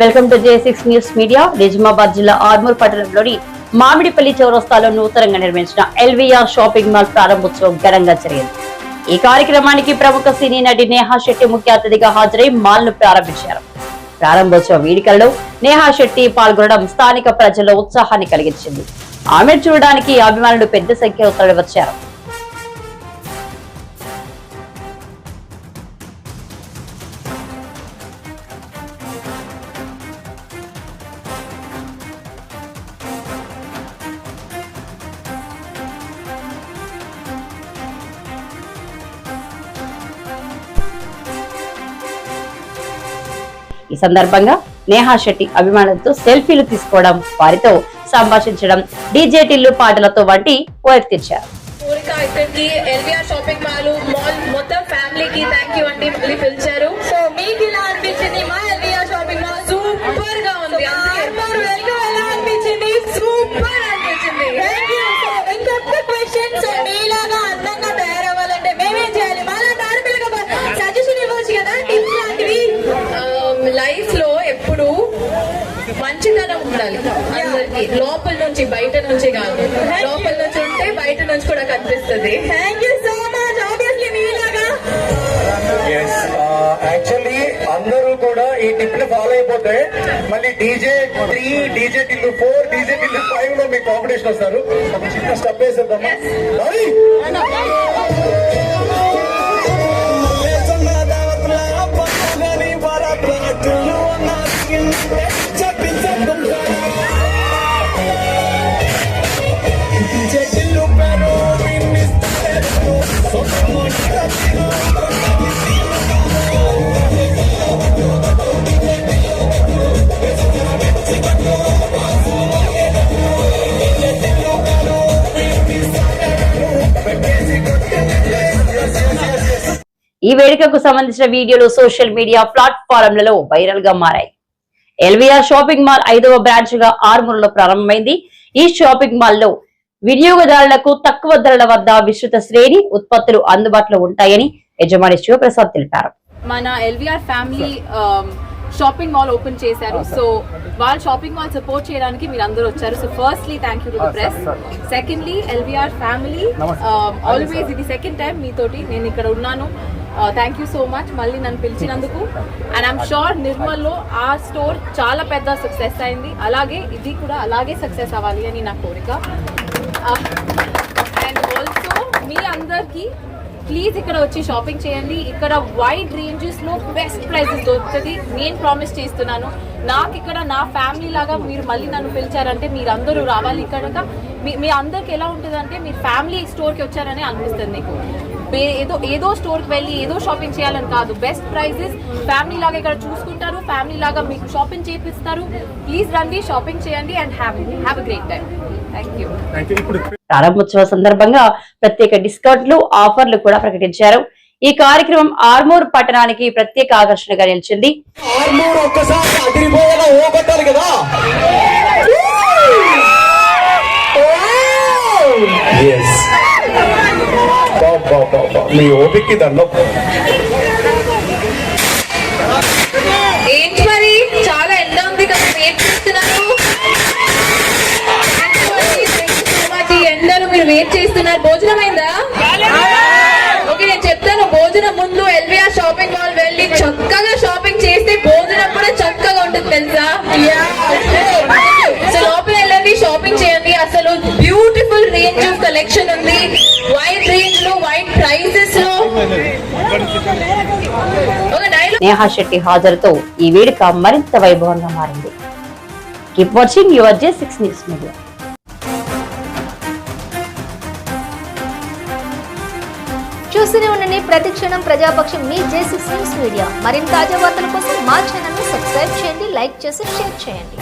Welcome to J six news media. Nizamabad జిల్లా ఆర్మూర్ పట్టణంలోని మామిడిపల్లి చౌరస్తాలో నూతనంగా నిర్మించిన ఎల్వీఆర్ షాపింగ్ మాల్ ప్రారంభోత్సవం ఘనంగా జరిగింది. ఈ కార్యక్రమానికి ప్రముఖ సినీ నటి నేహా శెట్టి ముఖ్య అతిథిగా హాజరై మాల్ను ప్రారంభించారు. ప్రారంభోత్సవ వేడుకల్లో నేహా శెట్టి పాల్గొనడం స్థానిక ప్రజల్లో ఉత్సాహాన్ని కలిగించింది. ఆమె చూడడానికి అభిమానులు పెద్ద సంఖ్యలో తరలివచ్చారు. ఈ సందర్భంగా నేహా శెట్టి అభిమానులతో సెల్ఫీలు తీసుకోవడం వారితో సంభాషించడం డీజేటిల్లు పాటలతో వంటి తీర్చారు కోరిక ఎల్విఆర్ షాపింగ్ మాల్ మాల్ మొత్తం ఫ్యామిలీకి థ్యాంక్ యూ అండి మళ్ళీ పిలిచారు. సో మీకు ఇలా అనిపించింది మా ఎల్విఆర్ షాపింగ్ మాల్? ఉండాలి. అందరికి. లోపల నుంచి బయట నుంచి కాదు. లోపల నుంచి ఉంటే బయట నుంచి కూడా కనిపిస్తుంది. Thank you so much obviously మీలాగా ఎస్ యాక్చువల్లీ అందరూ కూడా ఈ టిప్ని ఫాలో అయిపోతే మళ్ళీ DJ three DJ Tillu four DJ Tillu ఫైవ్లో మీకు కాంపిటీషన్ వస్తారు. ఒక చిన్న స్టెప్ వేసేద్దామా? ఈ వేడుకకు సంబంధించిన వీడియోలు సోషల్ మీడియా ప్లాట్ఫారంలలో వైరల్గా మారాయి. ఎల్వీఆర్ షాపింగ్ మాల్ ఐదవ బ్రాంచ్గా ఆర్మూర్లో ప్రారంభమైంది. ఈ షాపింగ్ మాల్లో వినియోగదారులకు తక్కువ ధరల వద్ద విస్తృత శ్రేణి ఉత్పత్తులు అందుబాటులో ఉంటాయని యజమాని శివప్రసాద్ తెలిపారు. మన LVR family shopping mall open చేశారు. సో వాళ్ళ షాపింగ్ మాల్ సపోర్ట్ చేయడానికి మీరు అందరూ వచ్చారు so firstly thank you to the press secondly LVR family always ఇది సెకండ్ టైం మీతోటి నేను ఇక్కడ ఉన్నాను. థ్యాంక్ యూ సో మచ్ మళ్ళీ నన్ను పిలిచినందుకు. అండ్ ఐమ్ షూర్ నిర్మల్లో ఆ స్టోర్ చాలా పెద్ద సక్సెస్ అయింది. అలాగే ఇది కూడా అలాగే సక్సెస్ అవ్వాలి అని నా కోరిక. Ah. అండ్ ఆల్సో మీ అందరికి ప్లీజ్ ఇక్కడ వచ్చి షాపింగ్ చేయండి. ఇక్కడ వైడ్ రేంజెస్లో బెస్ట్ ప్రైజెస్ దొరుకుతుంది. నేను ప్రామిస్ చేస్తున్నాను. నాకు ఇక్కడ నా ఫ్యామిలీ లాగా మీరు మళ్ళీ నన్ను పిలిచారంటే మీరు అందరూ రావాలి. ఇక్కడ మీ మీ అందరికి ఎలా ఉంటుంది అంటే మీరు ఫ్యామిలీ స్టోర్కి వచ్చారని అనిపిస్తుంది మీకు. ఏదో ఏదో స్టోర్కి వెళ్ళి ఏదో షాపింగ్ చేయాలని కాదు. బెస్ట్ ప్రైజెస్ ఫ్యామిలీ లాగా ఇక్కడ చూసుకుంటారు. ఫ్యామిలీ లాగా మీకు షాపింగ్ చేపిస్తారు. ప్లీజ్ రండి షాపింగ్ చేయండి and have have a great time. Thank you ప్రారంభోత్సవ సందర్భంగా ప్రత్యేక డిస్కౌంట్లు ఆఫర్లు కూడా ప్రకటించారు. ఈ కార్యక్రమం ఆర్మూర్ పట్టణానికి ప్రత్యేక ఆకర్షణగా నిలిచింది. మీ ఓపిక్కి దండం ఏంటి మరి? చాలా ఎండ ఉంది కదా వెయిట్ చేస్తున్నారు? ఎండలు మీరు వెయిట్ చేస్తున్నారు? భోజనం అయిందా? ఓకే నేను చెప్తాను. భోజనం ముందు ఎల్విఆర్ షాపింగ్ మాల్ వెళ్ళి చక్కగా బ్యూటిఫుల్ రేంజ్ ఆఫ్ కలెక్షన్ ఉంది. వైట్ రేంజ్లో వైట్ ప్రైసెస్లో. నేహా శెట్టి హాజరుతో ఈ వేడుక మరింత వైభవంగా మారింది. Keep watching your J six news media చూస్తూనే ఉండండి ప్రతి క్షణం ప్రజాపక్షం మీ జే సిక్స్ న్యూస్ మీడియా మరిన్ని తాజా వార్తల కోసం మా ఛానల్ని సబ్స్క్రైబ్ చేయండి లైక్ చేసి షేర్ చేయండి.